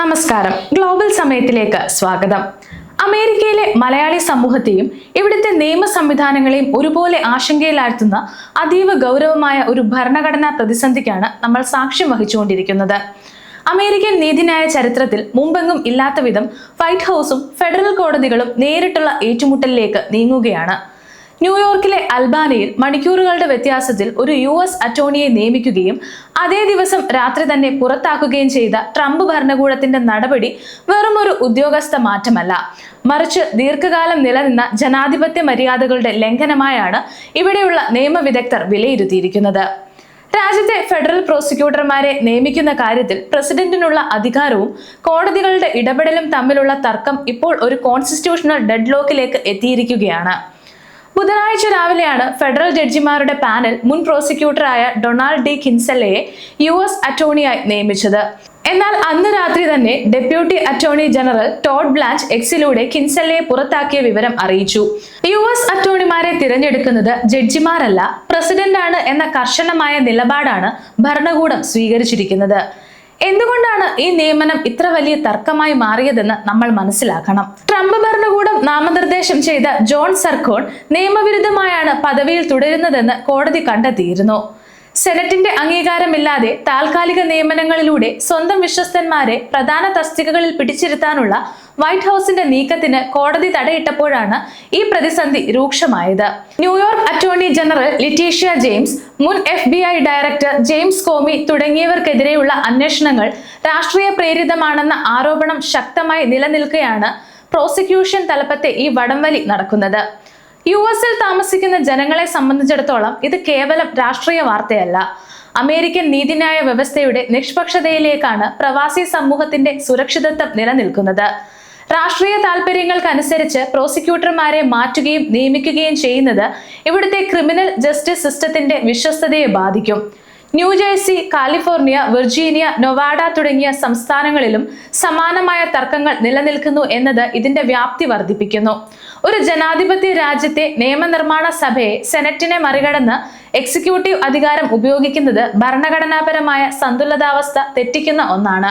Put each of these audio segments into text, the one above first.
നമസ്കാരം. ഗ്ലോബൽ സമയത്തിലേക്ക് സ്വാഗതം. അമേരിക്കയിലെ മലയാളി സമൂഹത്തെയും ഇവിടുത്തെ നിയമ സംവിധാനങ്ങളെയും ഒരുപോലെ ആശങ്കയിലാഴ്ത്തുന്ന അതീവ ഗൗരവമായ ഒരു ഭരണഘടനാ പ്രതിസന്ധിക്കാണ് നമ്മൾ സാക്ഷ്യം വഹിച്ചുകൊണ്ടിരിക്കുന്നത്. അമേരിക്കൻ നീതിന്യായ ചരിത്രത്തിൽ മുമ്പെങ്ങും ഇല്ലാത്ത വിധം വൈറ്റ് ഹൗസും ഫെഡറൽ കോടതികളും നേരിട്ടുള്ള ഏറ്റുമുട്ടലിലേക്ക് നീങ്ങുകയാണ്. ന്യൂയോർക്കിലെ അൽബാനയിൽ മണിക്കൂറുകളുടെ വ്യത്യാസത്തിൽ ഒരു യു എസ് അറ്റോർണിയെ നിയമിക്കുകയും അതേ ദിവസം രാത്രി തന്നെ പുറത്താക്കുകയും ചെയ്ത ട്രംപ് ഭരണകൂടത്തിന്റെ നടപടി വെറും ഒരു ഉദ്യോഗസ്ഥ മാറ്റമല്ല. മറിച്ച് ദീർഘകാലം നിലനിന്ന ജനാധിപത്യ മര്യാദകളുടെ ലംഘനമായാണ് ഇവിടെയുള്ള നിയമവിദഗ്ധർ വിലയിരുത്തിയിരിക്കുന്നത്. രാജ്യത്തെ ഫെഡറൽ പ്രോസിക്യൂട്ടർമാരെ നിയമിക്കുന്ന കാര്യത്തിൽ പ്രസിഡന്റിനുള്ള അധികാരവും കോടതികളുടെ ഇടപെടലും തമ്മിലുള്ള തർക്കം ഇപ്പോൾ ഒരു കോൺസ്റ്റിറ്റ്യൂഷണൽ ഡെഡ്ലോക്കിലേക്ക് എത്തിയിരിക്കുകയാണ്. ബുധനാഴ്ച രാവിലെയാണ് ഫെഡറൽ ജഡ്ജിമാരുടെ പാനൽ മുൻ പ്രോസിക്യൂട്ടറായ ഡൊണാൾഡ് ഡി കിൻസലയെ യു എസ് അറ്റോർണിയായി നിയമിച്ചത്. എന്നാൽ അന്ന് രാത്രി തന്നെ deputy attorney general Todd Blanche എക്സിലൂടെ കിൻസലയെ പുറത്താക്കിയ വിവരം അറിയിച്ചു. യു എസ് അറ്റോർണിമാരെ തിരഞ്ഞെടുക്കുന്നത് ജഡ്ജിമാരല്ല പ്രസിഡന്റാണ് എന്ന കർശനമായ നിലപാടാണ് ഭരണകൂടം സ്വീകരിച്ചിരിക്കുന്നത്. എന്തുകൊണ്ടാണ് ഈ നിയമനം ഇത്ര വലിയ തർക്കമായി മാറിയതെന്ന് നമ്മൾ മനസ്സിലാക്കണം? ട്രംപ് ഭരണകൂടം നാമനിർദ്ദേശം ചെയ്ത ജോൺ സർക്കോൺ നിയമവിരുദ്ധമായാണ് പദവിയിൽ തുടരുന്നതെന്ന് കോടതി കണ്ടെത്തിയിരുന്നു. സെനറ്റിന്റെ അംഗീകാരമില്ലാതെ താൽക്കാലിക നിയമനങ്ങളിലൂടെ സ്വന്തം വിശ്വസ്തന്മാരെ പ്രധാന തസ്തികകളിൽ പിടിച്ചിരുത്താനുള്ള വൈറ്റ് ഹൗസിന്റെ നീക്കത്തിന് കോടതി തടയിട്ടപ്പോഴാണ് ഈ പ്രതിസന്ധി രൂക്ഷമായത്. New York attorney general Letitia James മുൻ F B I director James Comey തുടങ്ങിയവർക്കെതിരെയുള്ള അന്വേഷണങ്ങൾ രാഷ്ട്രീയ പ്രേരിതമാണെന്ന ആരോപണം ശക്തമായി നിലനിൽക്കുകയാണ് പ്രോസിക്യൂഷൻ തലപ്പത്തെ ഈ വടംവലി നടക്കുന്നത്. യു എസിൽ താമസിക്കുന്ന ജനങ്ങളെ സംബന്ധിച്ചിടത്തോളം ഇത് കേവലം രാഷ്ട്രീയ വാർത്തയല്ല. അമേരിക്കൻ നീതിന്യായ വ്യവസ്ഥയുടെ നിഷ്പക്ഷതയിലേക്കാണ് പ്രവാസി സമൂഹത്തിന്റെ സുരക്ഷിതത്വം നിലനിൽക്കുന്നത്. രാഷ്ട്രീയ താല്പര്യങ്ങൾക്കനുസരിച്ച് പ്രോസിക്യൂട്ടർമാരെ മാറ്റുകയും നിയമിക്കുകയും ചെയ്യുന്നത് ഇവിടുത്തെ ക്രിമിനൽ ജസ്റ്റിസ് സിസ്റ്റത്തിന്റെ വിശ്വസ്തതയെ ബാധിക്കും. ന്യൂജേഴ്സി കാലിഫോർണിയ വിർജീനിയ നൊവാഡ തുടങ്ങിയ സംസ്ഥാനങ്ങളിലും സമാനമായ തർക്കങ്ങൾ നിലനിൽക്കുന്നു എന്നത് ഇതിന്റെ വ്യാപ്തി വർദ്ധിപ്പിക്കുന്നു. ഒരു ജനാധിപത്യ രാജ്യത്തെ നിയമനിർമ്മാണ സഭയെ സെനറ്റിനെ മറികടന്ന് എക്സിക്യൂട്ടീവ് അധികാരം ഉപയോഗിക്കുന്നത് ഭരണഘടനാപരമായ സന്തുലിതാവസ്ഥ തെറ്റിക്കുന്ന ഒന്നാണ്.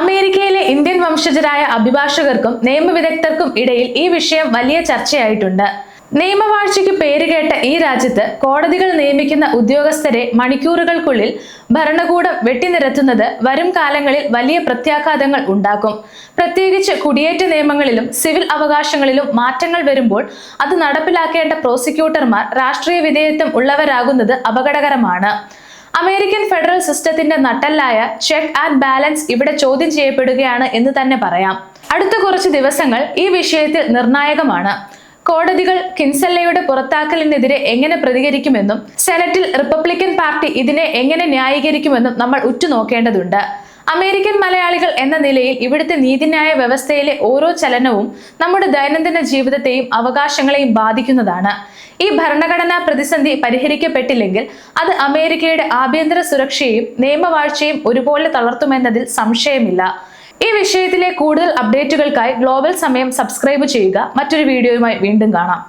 അമേരിക്കയിലെ ഇന്ത്യൻ വംശജരായ അഭിഭാഷകർക്കും നിയമവിദഗ്ധർക്കും ഇടയിൽ ഈ വിഷയം വലിയ ചർച്ചയായിട്ടുണ്ട്. നിയമവാഴ്ചയ്ക്ക് പേരുകേട്ട ഈ രാജ്യത്ത് കോടതികൾ നിയമിക്കുന്ന ഉദ്യോഗസ്ഥരെ മണിക്കൂറുകൾക്കുള്ളിൽ ഭരണകൂടം വെട്ടിനിരത്തുന്നത് വരും കാലങ്ങളിൽ വലിയ പ്രത്യാഘാതങ്ങൾ ഉണ്ടാക്കും. പ്രത്യേകിച്ച് കുടിയേറ്റ നിയമങ്ങളിലും സിവിൽ അവകാശങ്ങളിലും മാറ്റങ്ങൾ വരുമ്പോൾ അത് നടപ്പിലാക്കേണ്ട പ്രോസിക്യൂട്ടർമാർ രാഷ്ട്രീയ വിധേയത്വം ഉള്ളവരാകുന്നത് അപകടകരമാണ്. അമേരിക്കൻ ഫെഡറൽ സിസ്റ്റത്തിന്റെ നട്ടല്ലായ ചെക്ക് ആൻഡ് ബാലൻസ് ഇവിടെ ചോദ്യം ചെയ്യപ്പെടുകയാണ് എന്ന് തന്നെ പറയാം. അടുത്ത കുറച്ച് ദിവസങ്ങൾ ഈ വിഷയത്തിൽ നിർണായകമാണ്. കോടതികൾ കിൻസല്ലയുടെ പുറത്താക്കലിനെതിരെ എങ്ങനെ പ്രതികരിക്കുമെന്നും സെനറ്റിൽ റിപ്പബ്ലിക്കൻ പാർട്ടി ഇതിനെ എങ്ങനെ ന്യായീകരിക്കുമെന്നും നമ്മൾ ഉറ്റുനോക്കേണ്ടതുണ്ട്. അമേരിക്കൻ മലയാളികൾ എന്ന നിലയിൽ ഇവിടുത്തെ നീതിന്യായ വ്യവസ്ഥയിലെ ഓരോ ചലനവും നമ്മുടെ ദൈനംദിന ജീവിതത്തെയും അവകാശങ്ങളെയും ബാധിക്കുന്നതാണ്. ഈ ഭരണഘടനാ പ്രതിസന്ധി പരിഹരിക്കപ്പെട്ടില്ലെങ്കിൽ അത് അമേരിക്കയുടെ ആഭ്യന്തര സുരക്ഷയെയും നിയമവാഴ്ചയും ഒരുപോലെ തളർത്തുമെന്നതിൽ സംശയമില്ല. ഈ വിഷയത്തിലെ കൂടുതൽ അപ്ഡേറ്റുകൾക്കായി ഗ്ലോബൽ സമയം സബ്സ്ക്രൈബ് ചെയ്യുക. മറ്റൊരു വീഡിയോയുമായി വീണ്ടും കാണാം.